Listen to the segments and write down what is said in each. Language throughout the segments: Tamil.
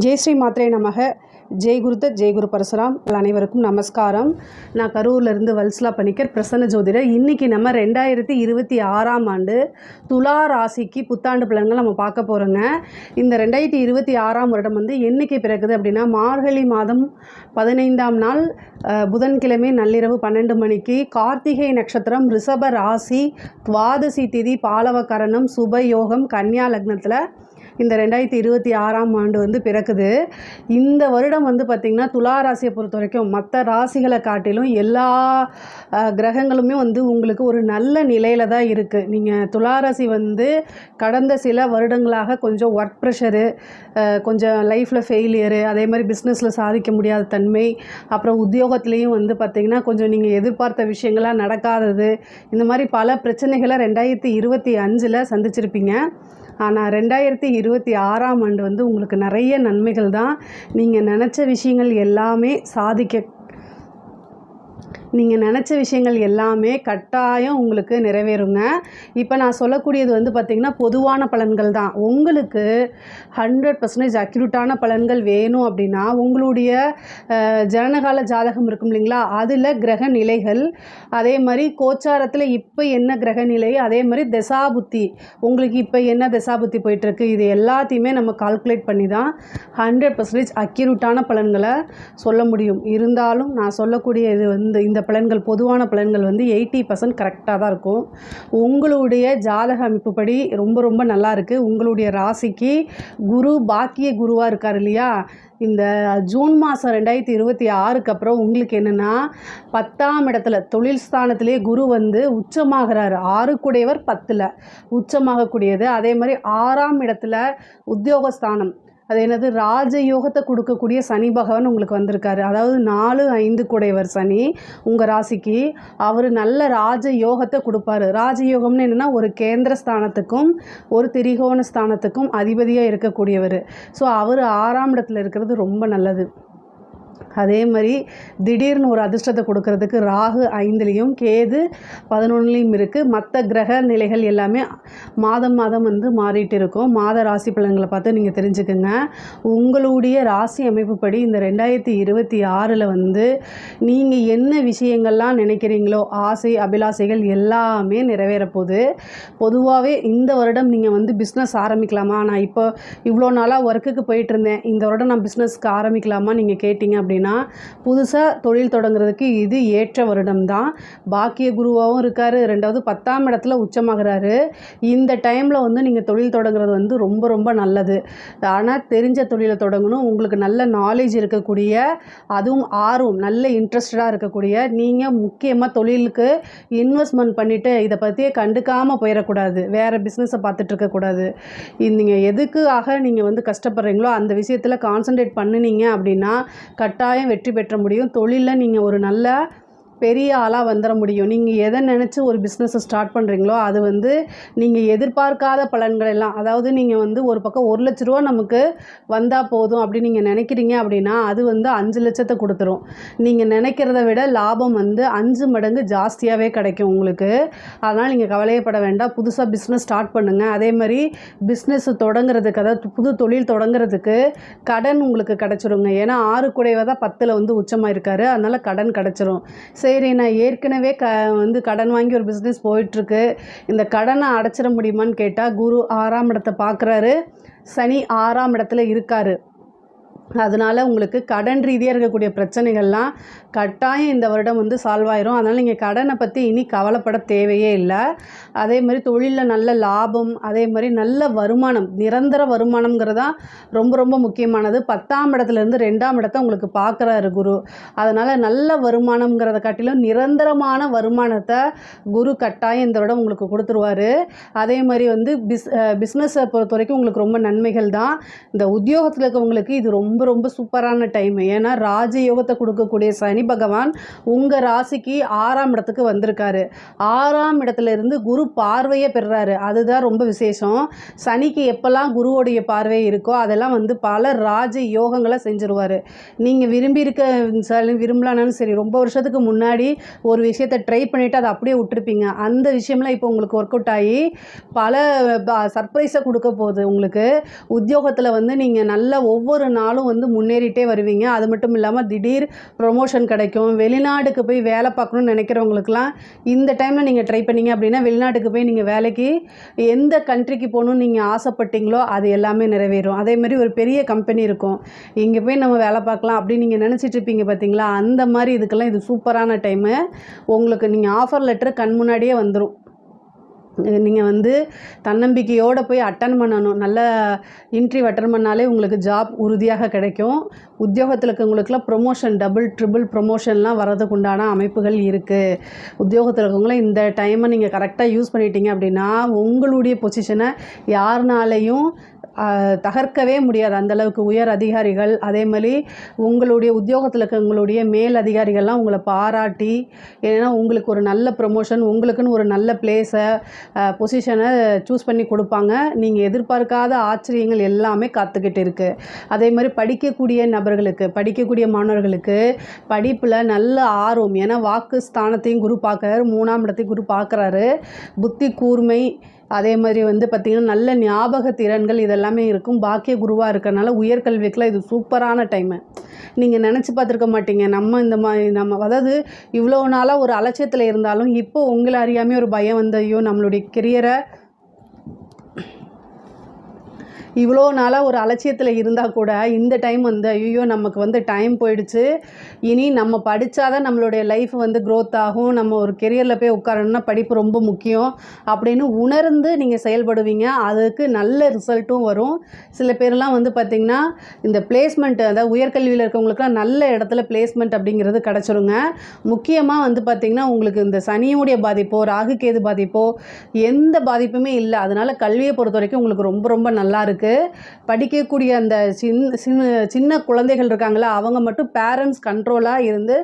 ஜெய் ஸ்ரீ மாத்திரை நமக. ஜெய் குருத்த ஜெய் குரு பரசுராம். அனைவருக்கும் நமஸ்காரம். நான் கரூர்லேருந்து வல்சலா பணிக்கர் பிரசன்ன ஜோதிடர். இன்றைக்கி நம்ம ரெண்டாயிரத்தி இருபத்தி ஆறாம் ஆண்டு துலா ராசிக்கு புத்தாண்டு பலன்கள் நம்ம பார்க்க போகிறோங்க இந்த ரெண்டாயிரத்தி இருபத்தி ஆறாம் வருடம் வந்து என்னைக்கு பிறகுது அப்படின்னா மார்கழி மாதம் பதினைந்தாம் நாள் புதன்கிழமை நள்ளிரவு பன்னெண்டு மணிக்கு கார்த்திகை நட்சத்திரம் ரிஷப ராசி துவாதசி திதி பாலவகரணம் சுபயோகம் கன்னியா லக்னத்தில் இந்த ரெண்டாயிரத்தி இருபத்தி ஆறாம் ஆண்டு வந்து பிறக்குது. இந்த வருடம் வந்து பார்த்திங்கன்னா துலா ராசியை பொறுத்த வரைக்கும் மற்ற ராசிகளை காட்டிலும் எல்லா கிரகங்களுமே வந்து உங்களுக்கு ஒரு நல்ல நிலையில் தான் இருக்குது நீங்கள் துலா ராசி வந்து கடந்த சில வருடங்களாக கொஞ்சம் ஒர்க் ப்ரெஷரு கொஞ்சம் லைஃப்பில் ஃபெயிலியரு அதே மாதிரி பிஸ்னஸில் சாதிக்க முடியாத தன்மை அப்புறம் உத்தியோகத்துலேயும் வந்து பார்த்திங்கன்னா கொஞ்சம் நீங்கள் எதிர்பார்த்த விஷயங்களாக நடக்காதது இந்த மாதிரி பல பிரச்சனைகளை ரெண்டாயிரத்தி இருபத்தி அஞ்சில் சந்திச்சிருப்பீங்க. ஆனால் ரெண்டாயிரத்தி இருபத்தி ஆறாம் ஆண்டு வந்து உங்களுக்கு நிறைய நன்மைகள் தான். நீங்கள் நினச்ச விஷயங்கள் எல்லாமே சாதிக்க நீங்கள் நினச்ச விஷயங்கள் எல்லாமே கட்டாயம் உங்களுக்கு நிறைவேறுங்க. இப்போ நான் சொல்லக்கூடியது வந்து பார்த்திங்கன்னா பொதுவான பலன்கள் தான். உங்களுக்கு ஹண்ட்ரட் பர்சன்டேஜ் அக்யூரேட்டான பலன்கள் வேணும் அப்படின்னா உங்களுடைய ஜனனகால ஜாதகம் இருக்கும் இல்லைங்களா? அதில் கிரக நிலைகள் அதே மாதிரி கோச்சாரத்தில் இப்போ என்ன கிரக நிலை அதே மாதிரி தசாபுத்தி. உங்களுக்கு இப்போ என்ன தசாபுத்தி போயிட்டுருக்கு? இது எல்லாத்தையுமே நம்ம கால்குலேட் பண்ணி தான் ஹண்ட்ரட் பர்சன்டேஜ் அக்யூரேட்டான பலன்களை சொல்ல முடியும். இருந்தாலும் நான் சொல்லக்கூடிய இது வந்து இந்த பலன்கள் பொதுவான பலன்கள் வந்து எயிட்டி பர்சன்ட் கரெக்டாக தான் இருக்கும். உங்களுடைய ஜாதக அமைப்புப்படி ரொம்ப ரொம்ப நல்லா இருக்குது உங்களுடைய ராசிக்கு குரு பாக்கிய குருவாக இருக்கார் இல்லையா? இந்த ஜூன் மாதம் ரெண்டாயிரத்தி இருபத்தி ஆறுக்கு அப்புறம் உங்களுக்கு என்னென்னா பத்தாம் இடத்துல தொழில் ஸ்தானத்திலே குரு வந்து உச்சமாகிறாரு. ஆறுக்குடையவர் பத்தில் உச்சமாகக்கூடியது. அதே மாதிரி ஆறாம் இடத்துல உத்தியோகஸ்தானம் அது என்னது? ராஜயோகத்தை கொடுக்கக்கூடிய சனி பகவான் உங்களுக்கு வந்திருக்காரு. அதாவது நாலு ஐந்து குடையவர் சனி உங்கள் ராசிக்கு அவர் நல்ல ராஜ யோகத்தை கொடுப்பாரு. ராஜயோகம்னு என்னென்னா ஒரு கேந்திர ஸ்தானத்துக்கும் ஒரு திரிகோண ஸ்தானத்துக்கும் அதிபதியாக இருக்கக்கூடியவர். ஸோ அவர் ஆறாம் இடத்துல இருக்கிறது ரொம்ப நல்லது. அதே மாதிரி திடீர்னு ஒரு அதிர்ஷ்டத்தை கொடுக்கறதுக்கு ராகு ஐந்துலேயும் கேது பதினொன்றுலேயும் இருக்குது மற்ற கிரக நிலைகள் எல்லாமே மாதம் மாதம் வந்து மாறிட்டு இருக்கும். மாத ராசி பலன்களை பார்த்து நீங்கள் தெரிஞ்சுக்கோங்க. உங்களுடைய ராசி அமைப்புப்படி இந்த ரெண்டாயிரத்தி இருபத்தி ஆறில் வந்து நீங்கள் என்ன விஷயங்கள்லாம் நினைக்கிறீங்களோ ஆசை அபிலாசைகள் எல்லாமே நிறைவேற போகுது பொதுவாகவே இந்த வருடம் நீங்கள் வந்து பிஸ்னஸ் ஆரம்பிக்கலாமா? நான் இப்போ இவ்வளோ நாளாக ஒர்க்குக்கு போயிட்டு இருந்தேன். இந்த வருடம் நான் பிஸ்னஸ்க்கு ஆரம்பிக்கலாமா? நீங்கள் கேட்டிங்க அப்படின்னா புதுசாக தொழில் தொடங்குறதுக்கு இது ஏற்ற வருடம் தான் பாக்கிய குருவாகவும் இருக்கார். ரெண்டாவது பத்தாம் இடத்துல உச்சமாகிறாரு. இந்த டைமில் வந்து நீங்கள் தொழில் தொடங்குறது வந்து ரொம்ப ரொம்ப நல்லது. ஆனால் தெரிஞ்ச தொழிலை தொடங்கணும். உங்களுக்கு நல்ல நாலேஜ் இருக்கக்கூடிய அதுவும் ஆர்வம் நல்ல இன்ட்ரெஸ்டடாக இருக்கக்கூடிய நீங்கள் முக்கியமாக தொழிலுக்கு இன்வெஸ்ட்மெண்ட் பண்ணிவிட்டு இதை பற்றியே கண்டுக்காமல் போயிடக்கூடாது வேறு பிஸ்னஸை பார்த்துட்டு இருக்கக்கூடாது. நீங்கள் எதுக்காக நீங்கள் வந்து கஷ்டப்படுறீங்களோ அந்த விஷயத்தில் கான்சன்ட்ரேட் பண்ணுனீங்க அப்படின்னா கட்டாயம் கட்டாயம் வெற்றி பெற்ற முடியும். தொழிலில் நீங்கள் ஒரு நல்ல பெரிய ஆளாக வந்துட முடியும். நீங்கள் எதை நினச்சி ஒரு பிஸ்னஸை ஸ்டார்ட் பண்ணுறீங்களோ அது வந்து நீங்கள் எதிர்பார்க்காத பலன்கள் எல்லாம் அதாவது நீங்கள் வந்து ஒரு பக்கம் ஒரு லட்ச ரூபா நமக்கு வந்தால் போதும் அப்படி நீங்கள் நினைக்கிறீங்க அப்படின்னா அது வந்து அஞ்சு லட்சத்தை கொடுத்துரும். நீங்கள் நினைக்கிறத விட லாபம் வந்து அஞ்சு மடங்கு ஜாஸ்தியாகவே கிடைக்கும் உங்களுக்கு. அதனால் நீங்கள் கவலையப்பட வேண்டாம். புதுசாக பிஸ்னஸ் ஸ்டார்ட் பண்ணுங்கள் அதே மாதிரி பிஸ்னஸ் தொடங்குறதுக்கு அதாவது புது தொழில் தொடங்குறதுக்கு கடன் உங்களுக்கு கிடச்சிருங்க. ஏன்னா ஆறு குடைவை தான் பத்தில் வந்து உச்சமாக இருக்காரு அதனால் கடன் கிடச்சிரும். சரி நான் ஏற்கனவே க வந்து கடன் வாங்கி ஒரு பிஸ்னஸ் போயிட்டுருக்கு. இந்த கடனை அடைச்சிட முடியுமான்னு கேட்டால் குரு ஆறாம் இடத்தை பார்க்குறாரு. சனி ஆறாம் இடத்துல இருக்காரு. அதனால் உங்களுக்கு கடன் ரீதியாக இருக்கக்கூடிய பிரச்சனைகள்லாம் கட்டாயம் இந்த வருடம் வந்து சால்வ் ஆயிரும். அதனால் நீங்கள் கடனை பற்றி இனி கவலைப்பட தேவையே இல்லை. அதே மாதிரி தொழிலில் நல்ல லாபம் அதே மாதிரி நல்ல வருமானம் நிரந்தர வருமானம்ங்கிறதா ரொம்ப ரொம்ப முக்கியமானது. பத்தாம் இடத்துலேருந்து ரெண்டாம் இடத்த உங்களுக்கு பார்க்குறாரு குரு. அதனால் நல்ல வருமானம்ங்கிறத காட்டிலும் நிரந்தரமான வருமானத்தை குரு கட்டாயம் இந்த வருடம் உங்களுக்கு கொடுத்துருவாரு. அதே மாதிரி வந்து பிஸ் பிஸ்னஸை பொறுத்த வரைக்கும் உங்களுக்கு ரொம்ப நன்மைகள் தான். இந்த உத்தியோகத்தில் இருக்கவங்களுக்கு இது ரொம்ப ரொம்ப ரொம்ப சூப்பரான டைம் ஏன்னா ராஜயோகத்தை கொடுக்கக்கூடிய சனி பகவான் உங்கள் ராசிக்கு ஆறாம் இடத்துக்கு வந்திருக்காரு. ஆறாம் இடத்துல இருந்து குரு பார்வையை பெறுறாரு. அதுதான் ரொம்ப விசேஷம். சனிக்கு எப்போல்லாம் குருவோடைய பார்வை இருக்கோ அதெல்லாம் வந்து பல ராஜ யோகங்களை செஞ்சுருவார். நீங்கள் விரும்பி இருக்க சரி விரும்பலானாலும் சரி ரொம்ப வருஷத்துக்கு முன்னாடி ஒரு விஷயத்தை ட்ரை பண்ணிவிட்டு அதை அப்படியே விட்டுருப்பீங்க. அந்த விஷயம்லாம் இப்போ உங்களுக்கு ஒர்க் அவுட் ஆகி பல சர்ப்ரைஸை கொடுக்க போகுது உங்களுக்கு. உத்தியோகத்தில் வந்து நீங்கள் நல்ல ஒவ்வொரு நாளும் வந்து முன்னேறிட்டே வருவீங்க. அது மட்டும் இல்லாமல் திடீர் ப்ரொமோஷன் கிடைக்கும். வெளிநாடுக்கு போய் வேலை பார்க்கணும்னு நினைக்கிறவங்களுக்குலாம் இந்த டைமில் நீங்கள் ட்ரை பண்ணீங்க அப்படின்னா வெளிநாட்டுக்கு போய் நீங்கள் வேலைக்கு எந்த கண்ட்ரிக்கு போகணும்னு நீங்கள் ஆசைப்பட்டீங்களோ அது எல்லாமே நிறைவேறும். அதேமாதிரி ஒரு பெரிய கம்பெனி இருக்கும். இங்கே போய் நம்ம வேலை பார்க்கலாம் அப்படின்னு நீங்கள் நினச்சிட்டு இருப்பீங்க பார்த்தீங்களா அந்த மாதிரி இதுக்கெல்லாம் இது சூப்பரான டைமு உங்களுக்கு நீங்கள் ஆஃபர் லெட்டர் கண் முன்னாடியே வந்துடும் நீங்கள் வந்து தன்னம்பிக்கையோடு போய் அட்டன் பண்ணணும். நல்ல இன்ட்ரிவ் அட்டன் பண்ணாலே உங்களுக்கு ஜாப் உறுதியாக கிடைக்கும். உத்தியோகத்தில் இருக்கவங்களுக்குலாம் ப்ரொமோஷன் டபுள் ட்ரிபிள் ப்ரொமோஷன்லாம் வரதுக்கு உண்டான அமைப்புகள் இருக்குது உத்தியோகத்தில் இருக்கவங்கள இந்த டைமை நீங்கள் கரெக்டாக யூஸ் பண்ணிட்டீங்க அப்படின்னா உங்களுடைய பொசிஷனை யாருனாலையும் தகர்க்கவே முடியாது. அந்தளவுக்கு உயர் அதிகாரிகள் அதே மாதிரி உங்களுடைய உத்தியோகத்தில் இருக்கவங்களுடைய மேல் அதிகாரிகள்லாம் உங்களை பாராட்டி ஏன்னா உங்களுக்கு ஒரு நல்ல ப்ரொமோஷன் உங்களுக்குன்னு ஒரு நல்ல பிளேஸை பொசிஷனை சூஸ் பண்ணி கொடுப்பாங்க. நீங்கள் எதிர்பார்க்காத ஆச்சரியங்கள் எல்லாமே காத்துக்கிட்டு இருக்குது அதே மாதிரி படிக்கக்கூடிய நபர்களுக்கு படிக்கக்கூடிய மாணவர்களுக்கு படிப்பில் நல்ல ஆர்வம். ஏன்னா வாக்கு ஸ்தானத்தையும் குரு பார்க்குறாரு மூணாம் இடத்தையும் குரு பார்க்குறாரு. புத்தி கூர்மை அதே மாதிரி வந்து பார்த்திங்கன்னா நல்ல ஞாபக திறன்கள் இதெல்லாமே இருக்கும். பாக்கிய குருவாக இருக்கிறனால உயர்கல்விக்கெலாம் இது சூப்பரான டைமு நீங்கள் நினச்சி பார்த்துருக்க மாட்டீங்க. நம்ம இந்த மாதிரி நம்ம அதாவது இவ்வளோ நாளாக ஒரு அலட்சியத்தில் இருந்தாலும் இப்போ உங்களை அறியாமே ஒரு பயம் வந்து ஐயோ நம்மளுடைய கெரியரை இவ்வளோ நாளாக ஒரு அலட்சியத்தில் இருந்தால் கூட இந்த டைம் வந்து ஐயோ நமக்கு வந்து டைம் போயிடுச்சு. இனி நம்ம படித்தாதான் நம்மளுடைய லைஃப் வந்து க்ரோத் ஆகும். நம்ம ஒரு கெரியரில் போய் உட்காரணும்னா படிப்பு ரொம்ப முக்கியம் அப்படின்னு உணர்ந்து நீங்கள் செயல்படுவீங்க. அதுக்கு நல்ல ரிசல்ட்டும் வரும். சில பேர்லாம் வந்து பார்த்திங்கன்னா இந்த பிளேஸ்மெண்ட் அதாவது உயர்கல்வியில் இருக்கவங்களுக்குலாம் நல்ல இடத்துல பிளேஸ்மெண்ட் அப்படிங்கிறது கிடச்சிருங்க. முக்கியமாக வந்து பார்த்திங்கன்னா உங்களுக்கு இந்த சனியுடைய பாதிப்போ ராகு கேது பாதிப்போ எந்த பாதிப்புமே இல்லை. அதனால் கல்வியை பொறுத்த வரைக்கும் உங்களுக்கு ரொம்ப ரொம்ப நல்லா இருக்குது படிக்கக்கூடிய அந்த சின் சின்ன சின்ன குழந்தைகள் இருக்காங்களா அவங்க மட்டும் பேரண்ட்ஸ் கண்ட்ரோலாக இருந்து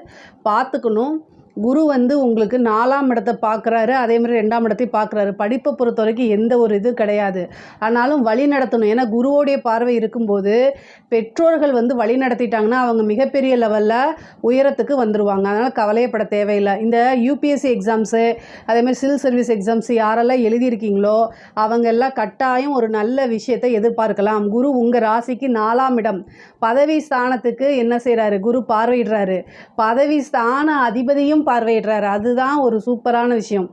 பார்த்துக்கணும். குரு வந்து உங்களுக்கு நாலாம் இடத்தை பார்க்குறாரு அதே மாதிரி ரெண்டாம் இடத்தையும் பார்க்குறாரு. படிப்பை பொறுத்த வரைக்கும் எந்த ஒரு இது கிடையாது. ஆனாலும் வழி நடத்தணும். ஏன்னா குருவோடைய பார்வை இருக்கும்போது பெற்றோர்கள் வந்து வழி நடத்திட்டாங்கன்னா அவங்க மிகப்பெரிய லெவலில் உயரத்துக்கு வந்துடுவாங்க அதனால் கவலையப்பட தேவையில்லை. இந்த யூபிஎஸ்சி எக்ஸாம்ஸு அதேமாதிரி சிவில் சர்வீஸ் எக்ஸாம்ஸ் யாரெல்லாம் எழுதியிருக்கீங்களோ அவங்க எல்லாம் கட்டாயம் ஒரு நல்ல விஷயத்தை எதிர்பார்க்கலாம். குரு உங்கள் ராசிக்கு நாலாம் இடம். பதவி ஸ்தானத்துக்கு என்ன செய்கிறாரு குரு பார்வையிடுறாரு. பதவி ஸ்தான அதிபதியும் பார்வையிடுறாரு அதுதான் ஒரு சூப்பரான விஷயம்.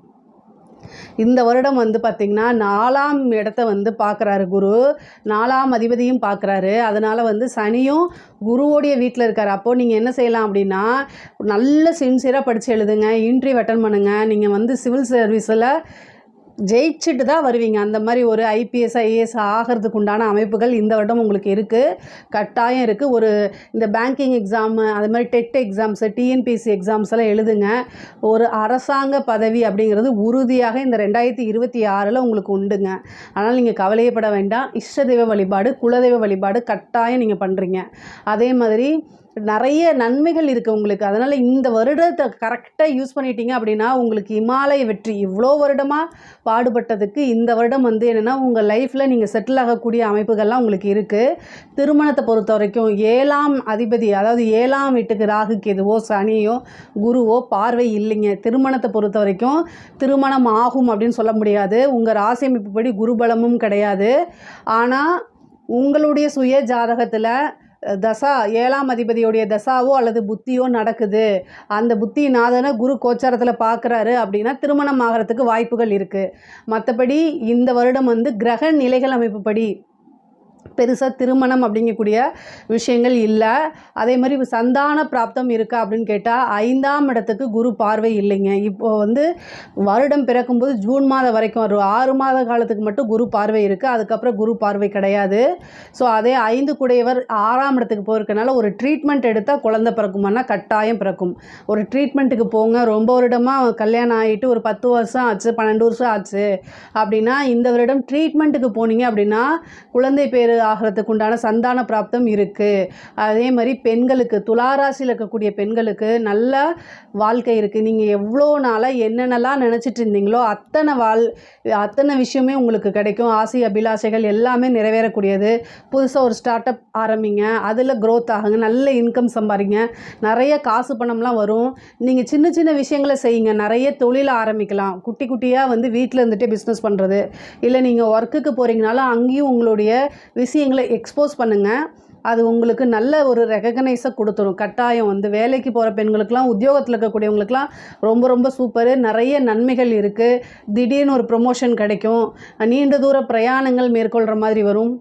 இந்த வருடம் வந்து பார்த்திங்கன்னா நாலாம் இடத்த வந்து பார்க்குறாரு குரு. நாலாம் அதிபதியும் பார்க்குறாரு அதனால் வந்து சனியும் குருவோடைய வீட்டில் இருக்கார். அப்போது நீங்கள் என்ன செய்யலாம் அப்படின்னா நல்ல சின்சியராக படித்து எழுதுங்க. இன்டர்வியூ அட்டன் பண்ணுங்கள் நீங்கள் வந்து சிவில் சர்வீஸில் ஜெயிச்சுட்டு தான் வருவீங்க. அந்த மாதிரி ஒரு ஐபிஎஸ் ஐஏஎஸ் ஆகிறதுக்கு உண்டான அமைப்புகள் இந்த வருடம் உங்களுக்கு இருக்குது கட்டாயம் இருக்குது ஒரு இந்த பேங்கிங் எக்ஸாமு அது மாதிரி டெட் எக்ஸாம்ஸு டிஎன்பிஎஸ்சி எக்ஸாம்ஸ் எல்லாம் எழுதுங்க. ஒரு அரசாங்க பதவி அப்படிங்கிறது உறுதியாக இந்த ரெண்டாயிரத்தி இருபத்தி ஆறில் உங்களுக்கு உண்டுங்க. ஆனால் நீங்கள் கவலையப்பட வேண்டாம். இஷ்ட தெய்வ வழிபாடு குலதெய்வ வழிபாடு கட்டாயம் நீங்கள் பண்ணுறீங்க அதே மாதிரி நிறைய நன்மைகள் இருக்குது உங்களுக்கு. அதனால் இந்த வருடத்தை கரெக்டாக யூஸ் பண்ணிட்டீங்க அப்படின்னா உங்களுக்கு இமாலய வெற்றி இவ்வளோ வருடமாக பாடுபட்டதுக்கு இந்த வருடம் வந்து என்னென்னா உங்கள் லைஃப்பில் நீங்கள் செட்டில் ஆகக்கூடிய அமைப்புகள்லாம் உங்களுக்கு இருக்குது திருமணத்தை பொறுத்த வரைக்கும் ஏழாம் அதிபதி அதாவது ஏழாம் வீட்டுக்கு ராகு கேதுவோ சனியோ குருவோ பார்வை இல்லைங்க. திருமணத்தை பொறுத்த வரைக்கும் திருமணம் ஆகும் அப்படின்னு சொல்ல முடியாது. உங்கள் ராசி அமைப்புப்படி குருபலமும் கிடையாது. ஆனால் உங்களுடைய சுய ஜாதகத்தில் தசா ஏழாம் அதிபதியுடைய தசாவோ அல்லது புத்தியோ நடக்குது. அந்த புத்தி நாதனை குரு கோச்சாரத்தில் பார்க்குறாரு அப்படின்னா திருமணம் ஆகிறதுக்கு வாய்ப்புகள் இருக்குது மற்றபடி இந்த வருடம் வந்து கிரக நிலைகள் அமைப்புப்படி பெருசாக திருமணம் அப்படிங்கக்கூடிய விஷயங்கள் இல்லை. அதே மாதிரி சந்தான பிராப்தம் இருக்கா அப்படின்னு கேட்டால் ஐந்தாம் இடத்துக்கு குரு பார்வை இல்லைங்க. இப்போ வந்து வருடம் பிறக்கும்போது ஜூன் மாதம் வரைக்கும் ஒரு ஆறு மாத காலத்துக்கு மட்டும் குரு பார்வை இருக்குது அதுக்கப்புறம் குரு பார்வை கிடையாது. ஸோ அதே ஐந்து குடையவர் ஆறாம் இடத்துக்கு போயிருக்கனால ஒரு ட்ரீட்மெண்ட் எடுத்தால் குழந்தை பிறக்குமானா கட்டாயம் பிறக்கும். ஒரு ட்ரீட்மெண்ட்டுக்கு போங்க ரொம்ப வருடமாக கல்யாணம் ஆகிட்டு ஒரு பத்து வருஷம் ஆச்சு பன்னெண்டு வருஷம் ஆச்சு அப்படின்னா இந்த வருடம் ட்ரீட்மெண்ட்டுக்கு போனீங்க அப்படின்னா குழந்தை பேர் ஆகிறதுக்கு உண்டான சந்தான பிராப்தம் இருக்குது அதே மாதிரி பெண்களுக்கு துளாராசியில் இருக்கக்கூடிய பெண்களுக்கு நல்ல வாழ்க்கை இருக்குது நீங்கள் எவ்வளோ நாளாக என்னென்னலாம் நினச்சிட்டு இருந்தீங்களோ அத்தனை வாழ் அத்தனை விஷயமே உங்களுக்கு கிடைக்கும். ஆசை அபிலாஷைகள் எல்லாமே நிறைவேறக்கூடியது. புதுசாக ஒரு ஸ்டார்ட் அப் ஆரம்பிங்க. அதில் க்ரோத் ஆகுங்க. நல்ல இன்கம் சம்பாதிங்க. நிறைய காசு பணம்லாம் வரும். நீங்கள் சின்ன சின்ன விஷயங்களை செய்யுங்க. நிறைய தொழில் ஆரம்பிக்கலாம். குட்டி குட்டியாக வந்து வீட்டில் இருந்துகிட்டே பிஸ்னஸ் பண்ணுறது இல்லை நீங்கள் ஒர்க்குக்கு போகிறீங்கனாலும் அங்கேயும் உங்களுடைய விஷயங்களை எக்ஸ்போஸ் பண்ணுங்கள் அது உங்களுக்கு நல்ல ஒரு ரெகக்னைஸை கொடுத்துரும். கட்டாயம் வந்து வேலைக்கு போகிற பெண்களுக்கெலாம் உத்தியோகத்தில் இருக்கக்கூடியவங்களுக்குலாம் ரொம்ப ரொம்ப சூப்பரு நிறைய நன்மைகள் இருக்குது திடீர்னு ஒரு ப்ரொமோஷன் கிடைக்கும். நீண்ட தூர பிரயாணங்கள் மேற்கொள்கிற மாதிரி வரும்.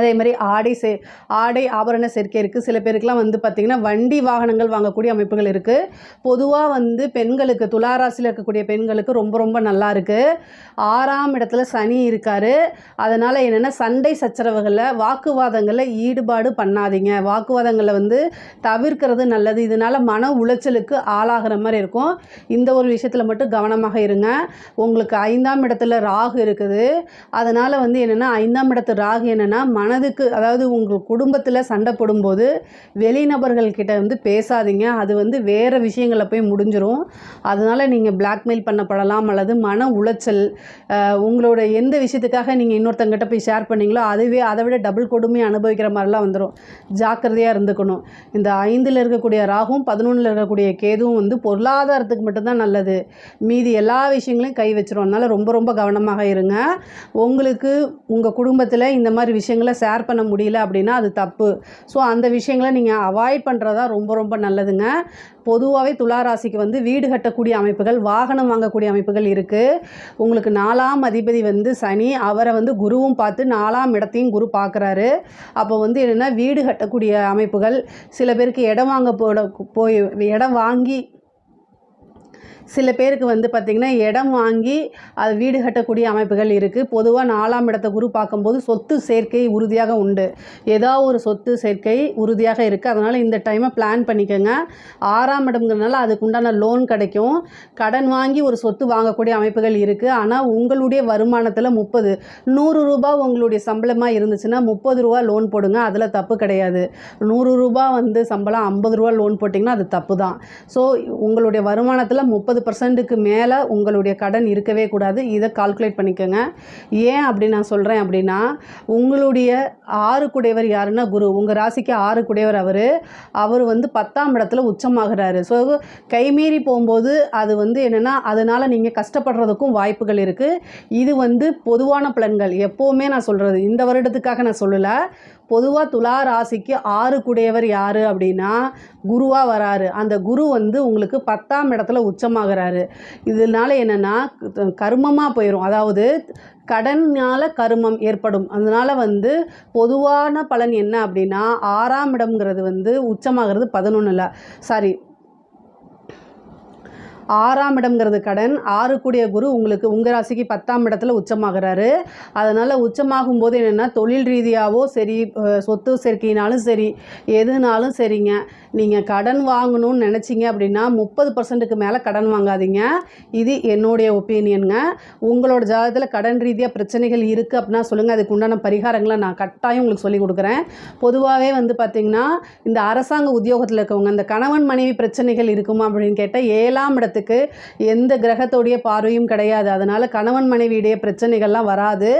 அதே மாதிரி ஆடை சே ஆடை ஆபரண சேர்க்கை இருக்குது சில பேருக்குலாம் வந்து பார்த்திங்கன்னா வண்டி வாகனங்கள் வாங்கக்கூடிய அமைப்புகள் இருக்குது பொதுவாக வந்து பெண்களுக்கு துளாராசியில் இருக்கக்கூடிய பெண்களுக்கு ரொம்ப ரொம்ப நல்லா இருக்குது ஆறாம் இடத்துல சனி இருக்கார். அதனால் என்னென்னா சண்டை சச்சரவுகளில் வாக்குவாதங்களில் ஈடுபாடு பண்ணாதீங்க. வாக்குவாதங்களில் வந்து தவிர்க்கிறது நல்லது. இதனால் மன உளைச்சலுக்கு ஆளாகிற மாதிரி இருக்கும். இந்த ஒரு விஷயத்தில் மட்டும் கவனமாக இருங்க. உங்களுக்கு ஐந்தாம் இடத்துல ராகு இருக்குது. அதனால் வந்து என்னென்னா ஐந்தாம் இடத்து ராகு என்னென்னா மனதுக்கு அதாவது உங்கள் குடும்பத்தில் சண்டை போடும்போது வெளிநபர்கள்கிட்ட வந்து பேசாதீங்க. அது வந்து வேறு விஷயங்களில் போய் முடிஞ்சிரும். அதனால் நீங்கள் பிளாக்மெயில் பண்ணப்படலாம் அல்லது மன உளைச்சல் உங்களோட எந்த விஷயத்துக்காக நீங்கள் இன்னொருத்தங்கிட்ட போய் ஷேர் பண்ணீங்களோ அதுவே அதை விட டபுள் கொடுமை அனுபவிக்கிற மாதிரிலாம் வந்துடும் ஜாக்கிரதையாக இருந்துக்கணும். இந்த ஐந்தில் இருக்கக்கூடிய ராகும் பதினொன்றில் இருக்கக்கூடிய கேதுவும் வந்து பொருளாதாரத்துக்கு மட்டும்தான் நல்லது. மீதி எல்லா விஷயங்களையும் கை வச்சிரும். அதனால் ரொம்ப ரொம்ப கவனமாக இருங்க. உங்களுக்கு உங்கள் குடும்பத்தில் இந்த மாதிரி விஷயங்களை ஷேர் பண்ண முடியல அப்படின்னா அது தப்பு. ஸோ அந்த விஷயங்களை நீங்கள் அவாய்ட் பண்ணுறதா ரொம்ப ரொம்ப நல்லதுங்க. பொதுவாகவே துளாராசிக்கு வந்து வீடு கட்டக்கூடிய அமைப்புகள் வாகனம் வாங்கக்கூடிய அமைப்புகள் இருக்குது உங்களுக்கு நாலாம் அதிபதி வந்து சனி. அவரை வந்து குருவும் பார்த்து நாலாம் இடத்தையும் குரு பார்க்குறாரு. அப்போ வந்து என்னென்னா வீடு கட்டக்கூடிய அமைப்புகள் சில பேருக்கு இடம் வாங்க போட போய் இடம் வாங்கி சில பேருக்கு வந்து பார்த்திங்கன்னா இடம் வாங்கி அது வீடு கட்டக்கூடிய அமைப்புகள் இருக்குது பொதுவாக நாலாம் இடத்த குரு பார்க்கும்போது சொத்து சேர்க்கை உறுதியாக உண்டு. ஏதோ ஒரு சொத்து சேர்க்கை உறுதியாக இருக்குது அதனால் இந்த டைமை பிளான் பண்ணிக்கோங்க. ஆறாம் இடம்ங்கிறதுனால அதுக்கு உண்டான லோன் கிடைக்கும். கடன் வாங்கி ஒரு சொத்து வாங்கக்கூடிய அமைப்புகள் இருக்குது ஆனால் உங்களுடைய வருமானத்தில் முப்பது நூறு ரூபா உங்களுடைய சம்பளமாக இருந்துச்சுன்னா முப்பது ரூபா லோன் போடுங்க. அதில் தப்பு கிடையாது. நூறு ரூபா வந்து சம்பளம் ஐம்பது ரூபா லோன் போட்டிங்கன்னா அது தப்பு தான் ஸோ உங்களுடைய வருமானத்தில் முப்பது பர்சன்ட்டுக்கு மேலே உங்களுடைய கடன் இருக்கவே கூடாது. இதை கால்குலேட் பண்ணிக்கோங்க. ஏன் அப்படி நான் சொல்கிறேன் அப்படின்னா உங்களுடைய ஆறு குடையவர் யாருன்னா குரு. உங்கள் ராசிக்கு ஆறு குடையவர் அவர். அவர் வந்து பத்தாம் இடத்துல உச்சமாகிறாரு. ஸோ கைமீறி போகும்போது அது வந்து என்னென்னா அதனால் நீங்கள் கஷ்டப்படுறதுக்கும் வாய்ப்புகள் இருக்குது இது வந்து பொதுவான பலன்கள். எப்போவுமே நான் சொல்கிறது இந்த வருடத்துக்காக நான் சொல்லலை. பொதுவாக துலா ராசிக்கு ஆறு குடையவர் யார் அப்படின்னா குருவாக வராரு. அந்த குரு வந்து உங்களுக்கு பத்தாம் இடத்துல உச்சமாகிறாரு. இதனால என்னென்னா கர்மமாக போயிடும் அதாவது கடனால் கருமம் ஏற்படும். அதனால் வந்து பொதுவான பலன் என்ன அப்படின்னா ஆறாம் இடம்ங்கிறது வந்து உச்சமாகிறது பதினொன்றில் சாரி ஆறாம் இடம்ங்கிறது கடன் ஆறு கூடிய குரு உங்களுக்கு உங்கள் ராசிக்கு பத்தாம் இடத்துல உச்சமாகிறாரு. அதனால் உச்சமாகும் போது என்னென்னா தொழில் ரீதியாகவோ சரி சொத்து சேர்க்கையினாலும் சரி எதுனாலும் சரிங்க. நீங்கள் கடன் வாங்கணும்னு நினச்சிங்க அப்படின்னா முப்பது பர்சன்ட்டுக்கு மேலே கடன் வாங்காதீங்க. இது என்னுடைய ஒப்பீனியனுங்க. உங்களோட ஜாதகத்தில் கடன் ரீதியாக பிரச்சனைகள் இருக்குது அப்படின்னா சொல்லுங்கள் அதுக்கு உண்டான பரிகாரங்களை நான் கட்டாயம் உங்களுக்கு சொல்லிக் கொடுக்குறேன். பொதுவாகவே வந்து பார்த்திங்கன்னா இந்த அரசாங்க உத்தியோகத்தில் இருக்கவங்க இந்த கணவன் மனைவி பிரச்சனைகள் இருக்குமா அப்படின்னு கேட்டால் ஏழாம் இடத்து கிரகத்துக்கு எந்த கிரகத்தோடைய பார்வையும் கிடையாது. அதனால் கணவன் மனைவியுடைய பிரச்சனைகள்லாம் வராது.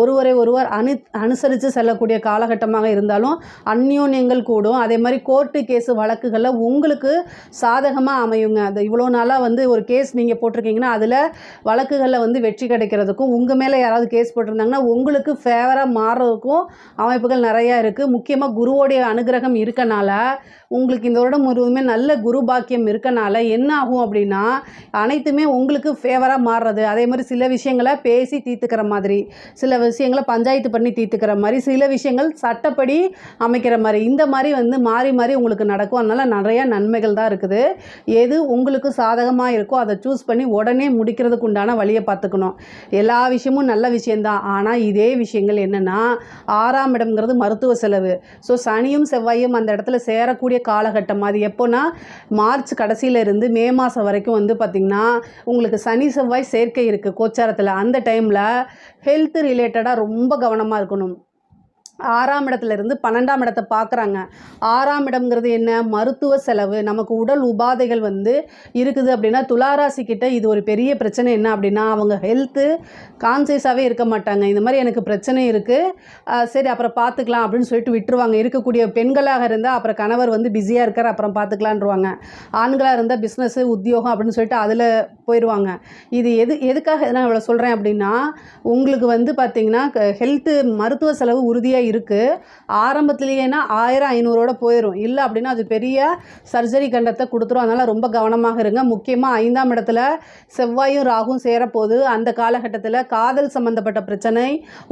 ஒருவரை ஒருவர் அனு அனுசரித்து செல்லக்கூடிய காலகட்டமாக இருந்தாலும் அந்யோன்யங்கள் கூடும். அதே மாதிரி கோர்ட்டு கேஸு வழக்குகளில் உங்களுக்கு சாதகமாக அமையுங்க. அது இவ்வளோ நாளாக வந்து ஒரு கேஸ் நீங்கள் போட்டிருக்கீங்கன்னா அதில் வழக்குகளில் வந்து வெற்றி கிடைக்கிறதுக்கும் உங்கள் மேலே யாராவது கேஸ் போட்டிருந்தாங்கன்னா உங்களுக்கு ஃபேவராக மாறுறதுக்கும் அமைப்புகள் நிறையா இருக்குது முக்கியமாக குருவோடைய அனுகிரகம் இருக்கனால உங்களுக்கு இந்த வருடம் முழுவதுமே நல்ல குரு பாக்கியம் இருக்கனால என்ன ஆகும் அப்படின்னா அனைத்துமே உங்களுக்கு ஃபேவராக மாறுறது. அதே மாதிரி சில விஷயங்களை பேசி தீர்த்துக்கிற மாதிரி சில விஷயங்களை பஞ்சாயத்து பண்ணி தீர்த்துக்கிற மாதிரி சில விஷயங்கள் சட்டப்படி அமைக்கிற மாதிரி இந்த மாதிரி வந்து மாறி மாறி உங்களுக்கு நடக்கும். அதனால் நிறைய நன்மைகள் தான் இருக்குது. எது உங்களுக்கு சாதகமாக இருக்கோ அதை சூஸ் பண்ணி உடனே முடிக்கிறதுக்கு உண்டான வழியை பார்த்துக்கணும். எல்லா விஷயமும் நல்ல விஷயந்தான் ஆனால் இதே விஷயங்கள் என்னென்னா ஆறாம் இடம்ங்கிறது மருத்துவ செலவு. ஸோ சனியும் செவ்வாயும் அந்த இடத்துல சேரக்கூடிய காலகட்டம். அது எப்போனா மார்ச் கடைசியிலேருந்து மே மாதம் வரைக்கும் வந்து பார்த்திங்கன்னா உங்களுக்கு சனி செவ்வாய் சேர்க்கை இருக்குது கோச்சாரத்தில். அந்த டைமில் ஹெல்த் ரிலேட்டடாக ரொம்ப கவனமாக இருக்கணும். ஆறாம் இடத்துல இருந்து பன்னெண்டாம் இடத்தை பார்க்குறாங்க. ஆறாம் இடம்ங்கிறது என்ன? மருத்துவ செலவு. நமக்கு உடல் உபாதைகள் வந்து இருக்குது அப்படின்னா துளாராசி கிட்ட இது ஒரு பெரிய பிரச்சனை என்ன அப்படின்னா அவங்க ஹெல்த்து கான்சியஸாகவே இருக்க மாட்டாங்க. இந்த மாதிரி எனக்கு பிரச்சனை இருக்குது சரி அப்புறம் பார்த்துக்கலாம் அப்படின்னு சொல்லிட்டு விட்டுருவாங்க. இருக்கக்கூடிய பெண்களாக இருந்தால் அப்புறம் கணவர் வந்து பிஸியாக இருக்கார் அப்புறம் பார்த்துக்கலான்ருவாங்க. ஆண்களாக இருந்தால் பிஸ்னஸ்ஸு உத்தியோகம் அப்படின்னு சொல்லிட்டு அதில் போயிடுவாங்க இது எது எதுக்காக நான் இவ்வளோ சொல்கிறேன் அப்படின்னா உங்களுக்கு வந்து பார்த்திங்கன்னா ஹெல்த்து மருத்துவ செலவு உறுதியாக இருக்குது ஆரம்பத்துலேயேனா ஆயிரம் ஐநூறோட போயிடும் இல்லை அப்படின்னா அது பெரிய சர்ஜரி கண்டத்தை கொடுத்துரும். அதனால் ரொம்ப கவனமாக இருங்க. முக்கியமாக ஐந்தாம் இடத்துல செவ்வாயும் ராகும் சேரப்போது அந்த காலகட்டத்தில் காதல் சம்மந்தப்பட்ட பிரச்சனை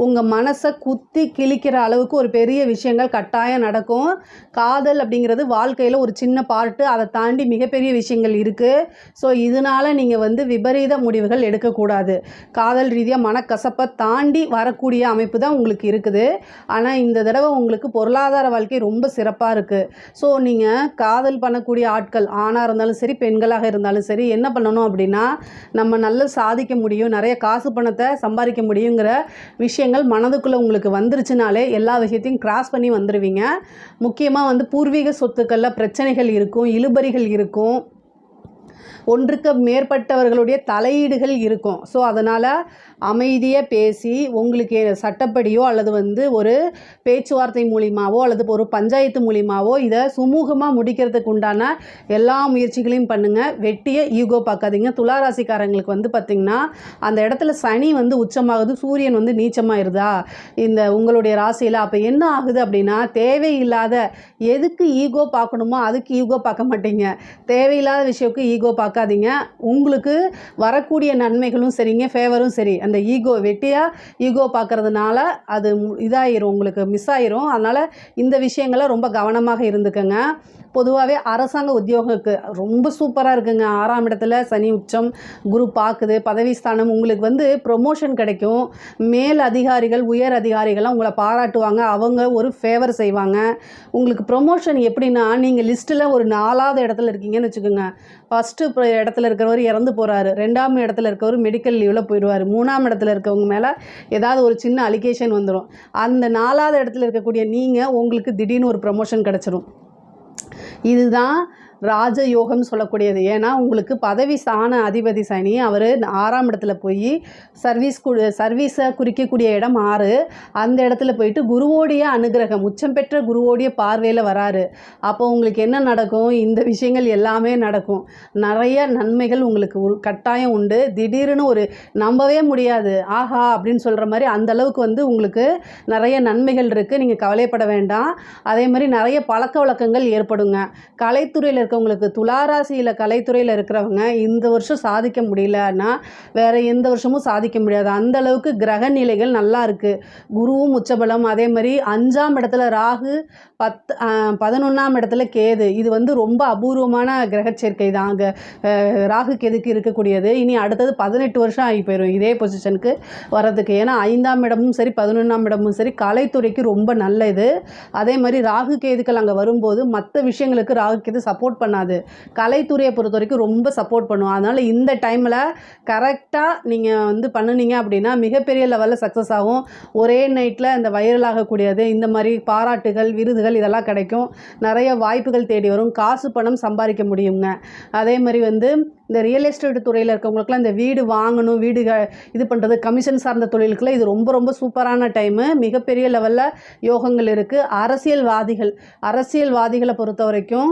உங்கள் மனசை குத்தி கிழிக்கிற அளவுக்கு ஒரு பெரிய விஷயங்கள் கட்டாயம் நடக்கும். காதல் அப்படிங்கிறது வாழ்க்கையில் ஒரு சின்ன பார்ட்டு அதை தாண்டி மிகப்பெரிய விஷயங்கள் இருக்குது ஸோ இதனால் நீங்கள் வந்து விபரீத முடிவுகள் எடுக்கக்கூடாது. காதல் ரீதியாக மனக்கசப்பை தாண்டி வரக்கூடிய அமைப்பு தான் உங்களுக்கு இருக்குது. ஆனால் இந்த தடவை உங்களுக்கு பொருளாதார வாழ்க்கை ரொம்ப சிறப்பாக இருக்குது ஸோ நீங்கள் காதல் பண்ணக்கூடிய ஆட்கள் ஆணாக இருந்தாலும் சரி பெண்களாக இருந்தாலும் சரி என்ன பண்ணணும் அப்படின்னா நம்ம நல்லா சாதிக்க முடியும் நிறைய காசு பணத்தை சம்பாதிக்க முடியுங்கிற விஷயங்கள் மனதுக்குள்ளே உங்களுக்கு வந்துருச்சுனாலே எல்லா விஷயத்தையும் கிராஸ் பண்ணி வந்துடுவீங்க முக்கியமாக வந்து பூர்வீக சொத்துக்களில் பிரச்சனைகள் இருக்கும் இழுபறிகள் இருக்கும். ஒன்றுக்கு மேற்பட்டவர்களுடைய தலையீடுகள் இருக்கும். ஸோ அதனால் அமைதியாக பேசி உங்களுக்கு சட்டப்படியோ அல்லது வந்து ஒரு பேச்சுவார்த்தை மூலியமாவோ அல்லது ஒரு பஞ்சாயத்து மூலியமாவோ இதை சுமூகமாக முடிக்கிறதுக்கு உண்டான எல்லா முயற்சிகளையும் பண்ணுங்கள் வெட்டியை ஈகோ பார்க்காதீங்க. துளாராசிக்காரங்களுக்கு வந்து பார்த்திங்கன்னா அந்த இடத்துல சனி வந்து உச்சமாகுது சூரியன் வந்து நீச்சமாயிருதா? இந்த உங்களுடைய ராசியில் அப்போ என்ன ஆகுது அப்படின்னா தேவையில்லாத எதுக்கு ஈகோ பார்க்கணுமோ அதுக்கு ஈகோ பார்க்க மாட்டீங்க. தேவையில்லாத விஷயத்துக்கு ஈகோ பார்க்காதீங்க. உங்களுக்கு வரக்கூடிய நன்மைகளும் சரிங்க ஃபேவரும் சரி. அந்த ஈகோ வெட்டியாக ஈகோ பார்க்கறதுனால அது இதாகிரும் இதாயிரும் உங்களுக்கு மிஸ் ஆயிரும். அதனால் இந்த விஷயங்களை ரொம்ப கவனமாக இருந்துக்கங்க. பொதுவாகவே அரசாங்க உத்தியோகக்கு ரொம்ப சூப்பராக இருக்குங்க. ஆறாம் இடத்துல சனி உச்சம் குரு பார்க்குது பதவி ஸ்தானம் உங்களுக்கு வந்து ப்ரொமோஷன் கிடைக்கும். மேல் அதிகாரிகள் உயர் அதிகாரிகள்லாம் உங்களை பாராட்டுவாங்க. அவங்க ஒரு ஃபேவர் செய்வாங்க. உங்களுக்கு ப்ரொமோஷன் எப்படின்னா நீங்கள் லிஸ்ட்டில் ஒரு நாலாவது இடத்துல இருக்கீங்கன்னு வச்சுக்கோங்க. ஃபஸ்ட்டு இடத்துல இருக்கிறவர் இறந்து போகிறாரு ரெண்டாம் இடத்துல இருக்கவர் மெடிக்கல் லீவில் போயிடுவார். மூணாம் இடத்துல இருக்கவங்க மேலே ஏதாவது ஒரு சின்ன அலிகேஷன் வந்துடும் அந்த நாலாவது இடத்துல இருக்கக்கூடிய நீங்கள் உங்களுக்கு திடீர்னு ஒரு ப்ரமோஷன் கிடச்சிரும். இதுதான் ராஜயோகம் சொல்லக்கூடியது. ஏன்னா உங்களுக்கு பதவி ஸ்தான அதிபதி சனி அவர் ஆறாம் இடத்துல போய் சர்வீஸ் கு சர்வீஸை குறிக்கக்கூடிய இடம் ஆறு. அந்த இடத்துல போயிட்டு குருவோடைய அனுகிரகம் உச்சம் பெற்ற குருவோடைய பார்வையில் வராரு. அப்போ உங்களுக்கு என்ன நடக்கும்? இந்த விஷயங்கள் எல்லாமே நடக்கும். நிறைய நன்மைகள் உங்களுக்கு கட்டாயம் உண்டு. திடீர்னு ஒரு நம்பவே முடியாது. ஆஹா! அப்படின்னு சொல்கிற மாதிரி அந்த அளவுக்கு வந்து உங்களுக்கு நிறைய நன்மைகள் இருக்குது நீங்கள் கவலைப்பட வேண்டாம். அதே மாதிரி நிறைய பழக்க வழக்கங்கள் ஏற்படுங்க. கலைத்துறையில் இருக்கவங்களுக்கு துளாராசியில் கலைத்துறையில் இருக்கிறவங்க இந்த வருஷம் சாதிக்க முடியலன்னா வேறு எந்த வருஷமும் சாதிக்க முடியாது. அந்த அளவுக்கு கிரக நிலைகள் நல்லா இருக்குது குருவும் உச்சபலம் அதே மாதிரி அஞ்சாம் இடத்துல ராகு பத் பதினொன்றாம் இடத்துல கேது. இது வந்து ரொம்ப அபூர்வமான கிரக சேர்க்கை தான். அங்கே ராகு கேதுக்கு இருக்கக்கூடியது. இனி அடுத்தது பதினெட்டு வருஷம் ஆகி போயிடும் இதே பொசிஷனுக்கு வர்றதுக்கு. ஏன்னா ஐந்தாம் இடமும் சரி பதினொன்றாம் இடமும் சரி கலைத்துறைக்கு ரொம்ப நல்ல இது அதே மாதிரி ராகு கேதுக்கள் அங்கே வரும்போது மற்ற விஷயங்களுக்கு ராகு கேது சப்போர்ட் பண்ணாது. கலைத்துறையை பொறுத்த வரைக்கும் ரொம்ப சப்போர்ட் பண்ணுவோம் அதனால் இந்த டைமில் கரெக்டாக நீங்கள் வந்து பண்ணுனீங்க அப்படின்னா மிகப்பெரிய லெவலில் சக்ஸஸ் ஆகும். ஒரே நைட்டில் இந்த வைரல் ஆகக்கூடியது இந்த மாதிரி பாராட்டுகள் விருதுகள் இதெல்லாம் கிடைக்கும். நிறைய வாய்ப்புகள் தேடி வரும். காசு பணம் சம்பாதிக்க முடியுங்க. அதே மாதிரி வந்து இந்த ரியல் எஸ்டேட் துறையில் இருக்கவங்களுக்குலாம் இந்த வீடு வாங்கணும் வீடு இது பண்ணுறது கமிஷன் சார்ந்த தொழிலுக்குலாம் இது ரொம்ப ரொம்ப சூப்பரான டைமு மிகப்பெரிய லெவலில் யோகங்கள் இருக்குது அரசியல்வாதிகள் அரசியல்வாதிகளை பொறுத்த வரைக்கும்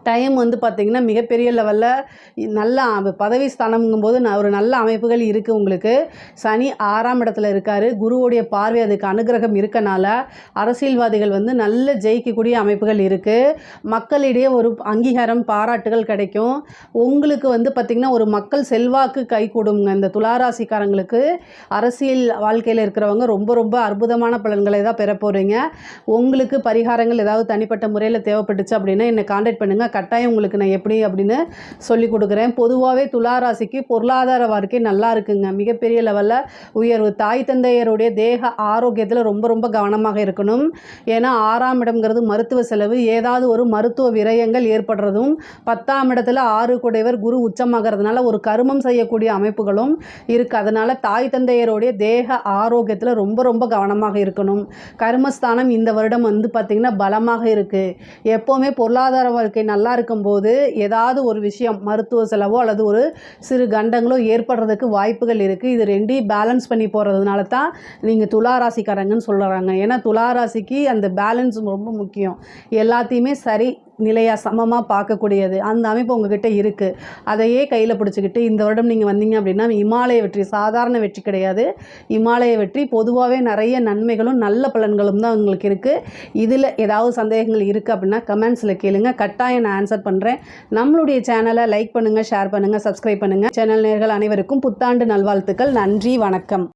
டைம் வந்து பார்த்திங்கன்னா மிகப்பெரிய லெவலில் நல்ல பதவி ஸ்தானம்ங்கும்போது ந- ஒரு நல்ல அமைப்புகள் இருக்குது உங்களுக்கு. சனி ஆறாம் இடத்துல இருக்கார். குருவுடைய பார்வை அதுக்கு அனுகிரகம் இருக்கனால அரசியல்வாதிகள் வந்து நல்ல ஜெயிக்கக்கூடிய அமைப்புகள் இருக்குது மக்களிடையே ஒரு அங்கீகாரம் பாராட்டுகள் கிடைக்கும். உங்களுக்கு வந்து பார்த்திங்கன்னா ஒரு மக்கள் செல்வாக்கு கை கொடுங்க. இந்த துளாராசிக்காரங்களுக்கு அரசியல் வாழ்க்கையில் இருக்கிறவங்க ரொம்ப ரொம்ப அற்புதமான பலன்களை தான் பெற போகிறீங்க உங்களுக்கு பரிகாரங்கள் ஏதாவது தனிப்பட்ட முறையில் தேவைப்பட்டுச்சு அப்படின்னா என்னை காண்டாக்ட் பண்ணுங்கள் கட்டாயம் உங்களுக்கு நான் எப்படி அப்படின்னு சொல்லி கொடுக்குறேன். பொதுவாகவே துளாராசிக்கு பொருளாதார வாழ்க்கை நல்லா இருக்குங்க. மிகப்பெரிய லெவலில் உயர்வு. தாய் தந்தையருடைய தேக ஆரோக்கியத்தில் ரொம்ப ரொம்ப கவனமாக இருக்கணும். ஏன்னா ஆறாம் இடம்ங்கிறது மருத்துவ செலவு. ஏதாவது ஒரு மருத்துவ விரயங்கள் ஏற்படுறதும் பத்தாம் இடத்துல ஆறு குடைவர் குரு உச்சமாகிறதுனால ஒரு கருமம் செய்யக்கூடிய அமைப்புகளும் இருக்குது அதனால் தாய் தந்தையருடைய தேக ஆரோக்கியத்தில் ரொம்ப ரொம்ப கவனமாக இருக்கணும். கர்மஸ்தானம் இந்த வருடம் வந்து பார்த்திங்கன்னா பலமாக இருக்குது எப்போவுமே பொருளாதார வாழ்க்கை நல்லா இருக்கும்போது ஏதாவது ஒரு விஷயம் மருத்துவ செலவோ அல்லது ஒரு சிறு கண்டங்களோ ஏற்படுறதுக்கு வாய்ப்புகள் இருக்குது இது ரெண்டையும் பேலன்ஸ் பண்ணி போகிறதுனால தான் நீங்கள் துளாராசிக்காரங்கன்னு சொல்கிறாங்க ஏன்னா துளாராசிக்கு அந்த பேலன்ஸ் ரொம்ப முக்கியம். எல்லாத்தையுமே சரி நிலையாக சமமாக பார்க்கக்கூடியது. அந்த அமைப்பு உங்ககிட்ட இருக்குது அதையே கையில் பிடிச்சிக்கிட்டு இந்த வருடம் நீங்கள் வந்தீங்க அப்படின்னா இமாலய வெற்றி சாதாரண வெற்றி கிடையாது. இமாலய வெற்றி பொதுவாகவே நிறைய நன்மைகளும் நல்ல பலன்களும் தான் உங்களுக்கு இருக்குது இதில் ஏதாவது சந்தேகங்கள் இருக்குது அப்படின்னா கமெண்ட்ஸில் கேளுங்க. கட்டாயம் நான் ஆன்சர் பண்ணுறேன் நம்மளுடைய சேனலை லைக் பண்ணுங்கள் ஷேர் பண்ணுங்கள் சப்ஸ்கிரைப் பண்ணுங்கள் சேனல் நேர்கள் அனைவருக்கும் புத்தாண்டு நல்வாழ்த்துக்கள். நன்றி வணக்கம்.